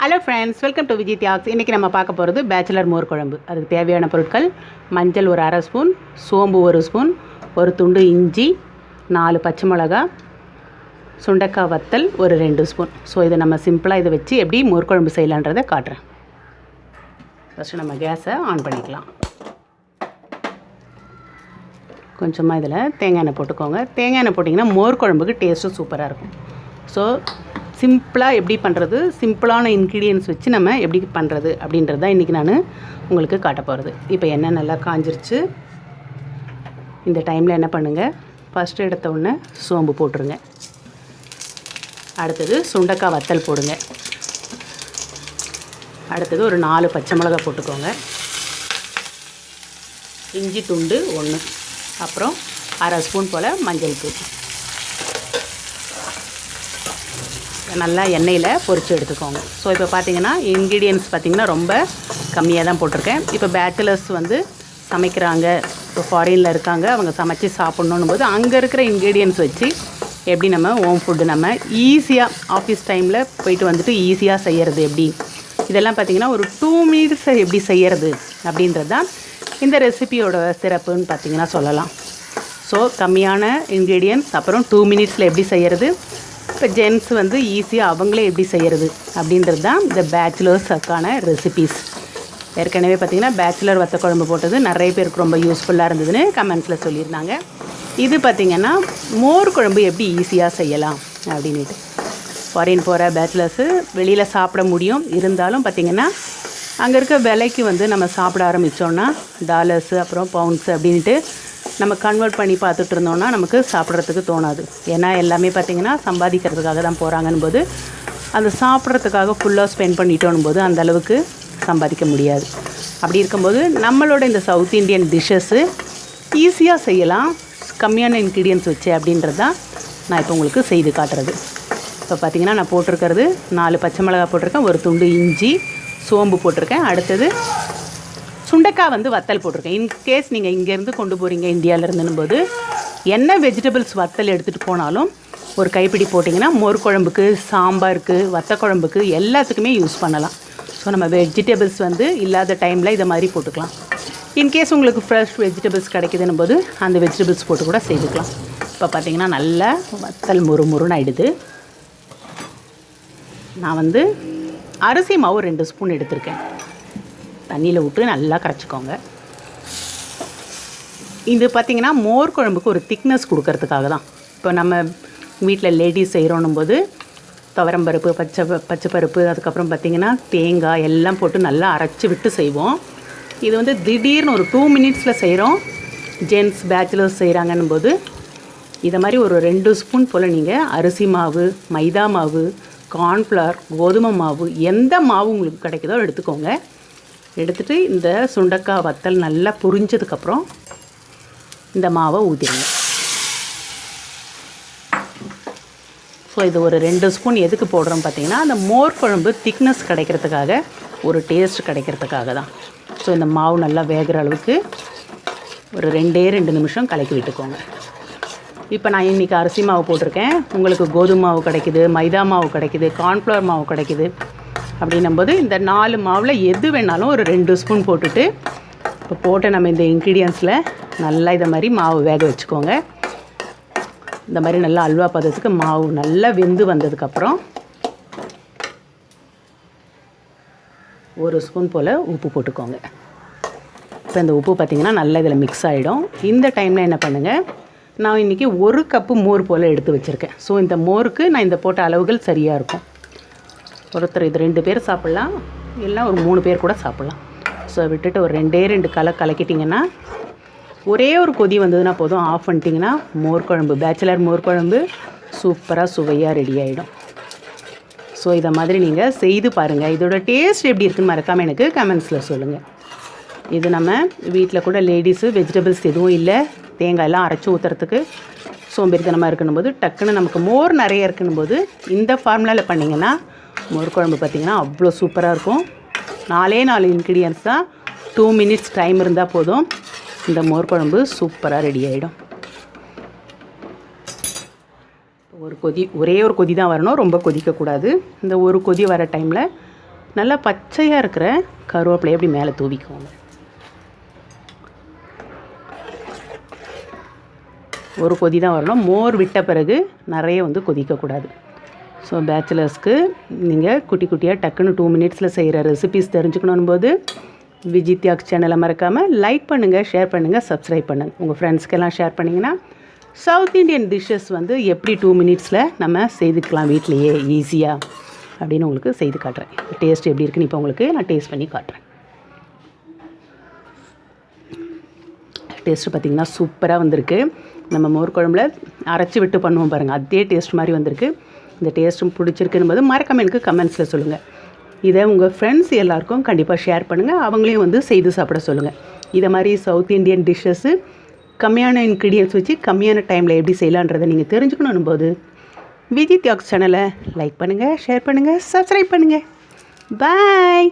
Hello friends welcome to Vijay Thiyags இன்றைக்கி நம்ம பார்க்க போகிறது பேச்சுலர் மோர் குழம்பு. அதுக்கு தேவையான பொருட்கள் மஞ்சள் ஒரு அரை ஸ்பூன் சோம்பு ஒரு ஸ்பூன் ஒரு துண்டு இஞ்சி நாலு பச்சை மிளகா சுண்டக்காய் வத்தல் ஒரு ரெண்டு ஸ்பூன். ஸோ இதை நம்ம சிம்பிளாக இதை வச்சு எப்படி மோர் குழம்பு செய்யலான்றதை காட்டுறேன். ஃபஸ்ட்டு நம்ம கேஸை ஆன் பண்ணிக்கலாம். கொஞ்சமாக இதில் தேங்காய் எண்ணெய் போட்டுக்கோங்க. தேங்காய் எண்ணெய் போட்டிங்கன்னா மோர் குழம்புக்கு டேஸ்ட்டும் சூப்பராக இருக்கும். ஸோ சிம்பிளாக எப்படி பண்ணுறது சிம்பிளான இன்க்ரீடியன்ஸ் வச்சு நம்ம எப்படி பண்ணுறது அப்படின்றது தான் இன்றைக்கி நான் உங்களுக்கு காட்ட போகிறது இப்போ எண்ணெய் நல்லா காஞ்சிருச்சு. இந்த டைமில் என்ன பண்ணுங்கள் ஃபஸ்ட்டு எடுத்த உடனே சோம்பு போட்டுருங்க. அடுத்தது சுண்டக்காய் வத்தல் போடுங்க. அடுத்தது ஒரு நாலு பச்சை மிளகா போட்டுக்கோங்க. இஞ்சி துண்டு ஒன்று அப்புறம் அரை ஸ்பூன் போல் மஞ்சள் தூள். நல்லா எண்ணெயில் பொரித்து எடுத்துக்கோங்க. ஸோ இப்போ பார்த்தீங்கன்னா இன்க்ரீடியன்ஸ் பார்த்தீங்கன்னா ரொம்ப கம்மியாக தான் போட்டிருக்கேன். இப்போ பேச்சுலர்ஸ் வந்து சமைக்கிறாங்க. இப்போ ஃபாரினில் இருக்காங்க. அவங்க சமைச்சு சாப்பிட்ணும் போது அங்கே இருக்கிற இன்க்ரீடியன்ஸ் வச்சு எப்படி நம்ம ஹோம் ஃபுட்டு நம்ம ஈஸியாக ஆஃபீஸ் டைமில் போயிட்டு வந்துட்டு ஈஸியாக செய்கிறது எப்படி? இதெல்லாம் பார்த்திங்கன்னா ஒரு டூ மினிட்ஸை எப்படி செய்கிறது அப்படின்றது தான் இந்த ரெசிபியோட சிறப்புன்னு பார்த்தீங்கன்னா சொல்லலாம். ஸோ கம்மியான இன்க்ரீடியன்ஸ் அப்புறம் டூ மினிட்ஸில் எப்படி செய்கிறது இப்போ ஜென்ஸ் வந்து ஈஸியாக அவங்களே எப்படி செய்கிறது அப்படின்றது தான் இந்த பேச்சுலர்ஸுக்கான ரெசிபீஸ் ஏற்கனவே பார்த்திங்கன்னா பேச்சுலர் வத்த குழம்பு போட்டது நிறைய பேருக்கு ரொம்ப யூஸ்ஃபுல்லாக இருந்ததுன்னு கமெண்ட்ஸில் சொல்லியிருந்தாங்க. இது பார்த்திங்கன்னா மோர் குழம்பு எப்படி ஈஸியாக செய்யலாம் அப்படின்ட்டு ஃபாரின் போகிற பேச்சுலர்ஸு வெளியில் சாப்பிட முடியும். இருந்தாலும் பார்த்திங்கன்னா அங்கே இருக்க விலைக்கு வந்து நம்ம சாப்பிட ஆரம்பித்தோன்னா டாலர்ஸு அப்புறம் பவுண்ட்ஸு அப்படின்ட்டு நம்ம கன்வெர்ட் பண்ணி பார்த்துட்டு இருந்தோம்னா நமக்கு சாப்பிட்றதுக்கு தோணாது. ஏன்னா எல்லாமே பார்த்திங்கன்னா சம்பாதிக்கிறதுக்காக தான் போகிறாங்கன்னு போது அந்த சாப்பிட்றதுக்காக ஃபுல்லாக ஸ்பெண்ட் பண்ணிட்டோன்னு போது அந்த அளவுக்கு சம்பாதிக்க முடியாது. அப்படி இருக்கும்போது நம்மளோட இந்த சவுத் இந்தியன் டிஷ்ஷஸ்ஸு ஈஸியாக செய்யலாம். கம்மியான இன்க்ரீடியன்ஸ் வச்சு அப்படின்றது தான் நான் இப்போ உங்களுக்கு செய்து காட்டுறது. இப்போ பார்த்திங்கன்னா நான் போட்டிருக்கிறது நாலு பச்சை மிளகாய் போட்டிருக்கேன் ஒரு துண்டு இஞ்சி சோம்பு போட்டிருக்கேன். அடுத்தது சுண்டைக்காய் வந்து வத்தல் போட்டிருக்கேன். இன்கேஸ் நீங்கள் இங்கேருந்து கொண்டு போகிறீங்க இந்தியாவிலேருந்துன்னு போது என்ன வெஜிடபிள்ஸ் வத்தல் எடுத்துகிட்டு போனாலும் ஒரு கைப்பிடி போட்டிங்கன்னா மோர் குழம்புக்கு சாம்பாருக்கு வத்த குழம்புக்கு எல்லாத்துக்குமே யூஸ் பண்ணலாம். ஸோ நம்ம வெஜிடபிள்ஸ் வந்து இல்லாத டைமில் இதை மாதிரி போட்டுக்கலாம். இன்கேஸ் உங்களுக்கு ஃப்ரெஷ் வெஜிடபிள்ஸ் கிடைக்குதுன்னும் போது அந்த வெஜிடபிள்ஸ் போட்டு கூட செய்துக்கலாம். இப்போ பார்த்தீங்கன்னா நல்லா வத்தல் முறு முறுன்னு ஆயிடுது. நான் வந்து அரிசி மாவு ரெண்டு ஸ்பூன் எடுத்திருக்கேன். தண்ணியில் விட்டு நல்லா கரைச்சிக்கோங்க. இது பார்த்திங்கன்னா மோர் குழம்புக்கு ஒரு திக்னஸ் கொடுக்கறதுக்காக தான் இப்போ நம்ம வீட்டில் லேடிஸ் செய்கிறோன்னும் போது துவரம்பருப்பு பச்சை ப- பச்சை பருப்பு அதுக்கப்புறம் பார்த்திங்கன்னா தேங்காய் எல்லாம் போட்டு நல்லா அரைச்சி விட்டு செய்வோம். இது வந்து திடீர்னு ஒரு டூ மினிட்ஸில் செய்கிறோம் ஜென்ட்ஸ் பேச்சுலர்ஸ் செய்கிறாங்கன்னும் போது இதை மாதிரி ஒரு ரெண்டு ஸ்பூன் போல் நீங்கள் அரிசி மாவு மைதா மாவு கார்ன்ஃப்ளவர் கோதுமை மாவு எந்த மாவு உங்களுக்கு கிடைக்குதோ எடுத்துக்கோங்க. எடுத்துகிட்டு இந்த சுண்டக்காய் வத்தல் நல்லா புரிஞ்சதுக்கப்புறம் இந்த மாவை ஊற்றிடுங்க ஸோ இது ஒரு ரெண்டு ஸ்பூன் எதுக்கு போடுறோம் பார்த்தீங்கன்னா அந்த மோர் குழம்பு திக்னஸ் கிடைக்கிறதுக்காக ஒரு டேஸ்ட் கிடைக்கிறதுக்காக தான். ஸோ இந்த மாவு நல்லா வேகிற அளவுக்கு ஒரு ரெண்டே ரெண்டு நிமிஷம் கலக்கி விட்டுக்கோங்க. இப்போ நான் இன்றைக்கி அரிசி மாவு போட்டிருக்கேன். உங்களுக்கு கோதுமை மாவு கிடைக்குது மைதா மாவு கிடைக்குது கார்ன்ஃப்ளவர் மாவு கிடைக்குது. அப்படின்னும்போது இந்த நாலு மாவில் எது வேணாலும் ஒரு ரெண்டு ஸ்பூன் போட்டுட்டு இப்போ போட்டு நம்ம இந்த இன்க்ரீடியன்ஸில் நல்லா இதை மாதிரி மாவு வேக வச்சுக்கோங்க. இந்த மாதிரி நல்லா அல்வா பதத்துக்கு மாவு நல்லா வெந்து வந்ததுக்கப்புறம் ஒரு ஸ்பூன் போல் உப்பு போட்டுக்கோங்க. இப்போ இந்த உப்பு பார்த்திங்கன்னா நல்லா இதில் மிக்ஸ் ஆகிடும் இந்த டைமில் என்ன பண்ணுங்கள் நான் இன்றைக்கி ஒரு கப்பு மோர் போல் எடுத்து வச்சுருக்கேன். ஸோ இந்த மோருக்கு நான் இந்த போட்ட அளவுகள் சரியாக இருக்கும். ஒருத்தர் இது ரெண்டு பேர் சாப்பிட்லாம் இல்லை ஒரு மூணு பேர் கூட சாப்பிட்லாம். ஸோ விட்டுட்டு ஒரு ரெண்டே ரெண்டு கலை கலக்கிட்டிங்கன்னா ஒரே ஒரு கொதி வந்ததுன்னா போதும் ஆஃப் பண்ணிட்டிங்கன்னா மோர் குழம்பு பேச்சுலர் மோர் குழம்பு சூப்பராக சுவையாக ரெடி ஆகிடும் ஸோ இதை மாதிரி நீங்கள் செய்து பாருங்கள் இதோட டேஸ்ட் எப்படி இருக்குன்னு மறக்காமல் எனக்கு கமெண்ட்ஸில் சொல்லுங்கள் இது நம்ம வீட்டில் கூட லேடிஸு வெஜிடபிள்ஸ் எதுவும் இல்லை. தேங்காயெல்லாம் அரைச்சி ஊற்றுறதுக்கு சோம்பேறித்தனமாக இருக்கணும் போது டக்குன்னு நமக்கு மோர் நிறைய இருக்கணும் போது இந்த ஃபார்முலாவில் பண்ணிங்கன்னா மோர் குழம்பு பார்த்திங்கன்னா அவ்வளோ சூப்பராக இருக்கும். நாலே நாலு இன்க்ரீடியன்ஸ் தான் டூ மினிட்ஸ் டைம் இருந்தால் போதும். இந்த மோர் குழம்பு சூப்பராக ரெடி ஆகிடும் ஒரு கொதி ஒரே ஒரு கொதி தான் வரணும். ரொம்ப கொதிக்கக்கூடாது இந்த ஒரு கொதி வர டைமில் நல்லா பச்சையாக இருக்கிற கருவேப்பிலையை அப்படி மேலே தூவிக்குவோங்க ஒரு கொதி தான் வரணும். மோர் விட்ட பிறகு நிறைய வந்து கொதிக்கக்கூடாது ஸோ பேச்சுலர்ஸ்க்கு நீங்கள் குட்டி குட்டியாக டக்குன்னு டூ மினிட்ஸில் செய்கிற ரெசிபிஸ் தெரிஞ்சுக்கணும் போது விஜித்யாக் சேனலை மறக்காமல் லைக் பண்ணுங்கள் ஷேர் பண்ணுங்கள் சப்ஸ்கிரைப் பண்ணுங்கள் உங்கள் ஃப்ரெண்ட்ஸ்க்கெல்லாம் ஷேர் பண்ணிங்கன்னா சவுத் இந்தியன் டிஷ்ஷஸ் வந்து எப்படி டூ மினிட்ஸில் நம்ம செய்துக்கலாம் வீட்லேயே ஈஸியாக அப்படின்னு உங்களுக்கு செய்து காட்டுறேன். டேஸ்ட் எப்படி இருக்குன்னு இப்போ உங்களுக்கு நான் டேஸ்ட் பண்ணி காட்டுறேன். டேஸ்ட்டு பார்த்திங்கன்னா சூப்பராக வந்திருக்கு. நம்ம மோர் குழம்புல அரைச்சி விட்டு பண்ணுவோம் பாருங்கள் அதே டேஸ்ட் மாதிரி வந்திருக்கு. இந்த டேஸ்ட்டும் பிடிச்சிருக்குன்னு போது மறக்காம எனக்கு கமெண்ட்ஸில் சொல்லுங்கள் இதை உங்கள் ஃப்ரெண்ட்ஸ் எல்லாருக்கும் கண்டிப்பாக ஷேர் பண்ணுங்கள் அவங்களையும் வந்து செய்து சாப்பிட சொல்லுங்கள் இதை மாதிரி சவுத் இந்தியன் டிஷ்ஷஸ்ஸு கம்மியான இன்க்ரீடியன்ஸ் வச்சு கம்மியான டைமில் எப்படி செய்யலான்றதை நீங்கள் தெரிஞ்சுக்கணும் போது விஜி தியாக்ஸ் சேனலை லைக் பண்ணுங்கள் ஷேர் பண்ணுங்கள் சப்ஸ்கிரைப் பண்ணுங்கள் பாய்